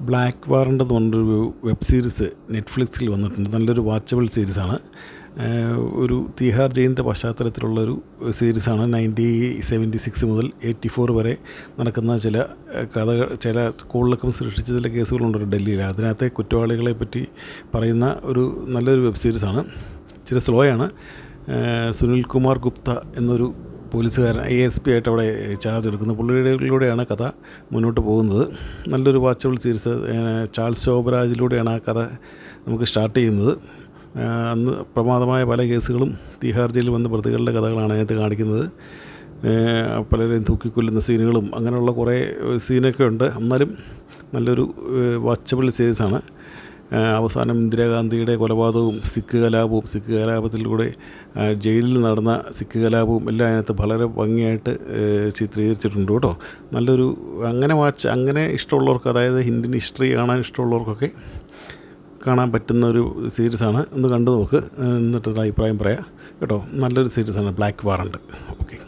Black warrant എന്ന് പറഞ്ഞൊരു web series നെറ്റ്ഫ്ലിക്സിൽ വന്നിട്ടുണ്ട്. നല്ലൊരു വാച്ചബിൾ സീരീസാണ്. ഒരു തിഹാർ ജയിലിന്റെ പശ്ചാത്തലത്തിലുള്ളൊരു സീരീസാണ്. നയന്റി സെവന്റി സിക്സ് മുതൽ എയ്റ്റി ഫോർ വരെ നടക്കുന്ന ചില കഥകൾ ചില സ്കൂളിലൊക്കെ സൃഷ്ടിച്ച ചില കേസുകളുണ്ട് ഡൽഹിയിൽ. അതിനകത്തെ കുറ്റവാളികളെ പറ്റി പറയുന്ന ഒരു നല്ലൊരു വെബ് സീരീസാണ്. ചില സ്ലോയാണ് സുനിൽ കുമാർ ഗുപ്ത എന്നൊരു പോലീസുകാരൻ ഐ എസ് പി ആയിട്ട് അവിടെ ചാർജ് എടുക്കുന്നു. പുള്ളിയുടെയിലൂടെയാണ് കഥ മുന്നോട്ട് പോകുന്നത്. നല്ലൊരു വാച്ചബിൾ സീരീസ് ചാൾസ് ശോഭരാജിലൂടെയാണ് ആ കഥ നമുക്ക് സ്റ്റാർട്ട് ചെയ്യുന്നത്. അന്ന് പ്രമാദമായ പല കേസുകളും തീഹാർ ജയിലിൽ വന്ന പ്രതികളുടെ കഥകളാണ് അതിനകത്ത് കാണിക്കുന്നത്. പലരെയും തൂക്കിക്കൊല്ലുന്ന സീനുകളും അങ്ങനെയുള്ള കുറേ സീനൊക്കെ ഉണ്ട്. എന്നാലും നല്ലൊരു വാച്ചബിൾ സീരീസാണ്. അവസാനം ഇന്ദിരാഗാന്ധിയുടെ കൊലപാതകവും സിഖ് കലാപവും സിഖ് കലാപത്തിലൂടെ ജയിലിൽ നടന്ന സിഖ് കലാപവും എല്ലാം അതിനകത്ത് വളരെ ഭംഗിയായിട്ട് ചിത്രീകരിച്ചിട്ടുണ്ട് കേട്ടോ. നല്ലൊരു അങ്ങനെ വാച്ച് അങ്ങനെ ഇഷ്ടമുള്ളവർക്ക് അതായത് ഹിന്ദിൻ ഹിസ്റ്ററി കാണാൻ ഇഷ്ടമുള്ളവർക്കൊക്കെ കാണാൻ പറ്റുന്ന ഒരു സീരീസാണ് ഒന്ന് കണ്ടു നോക്ക്. എന്നിട്ട് അഭിപ്രായം പറയാം. കേട്ടോ നല്ലൊരു സീരീസാണ് ബ്ലാക്ക് വാറണ്ട്. ഓക്കെ.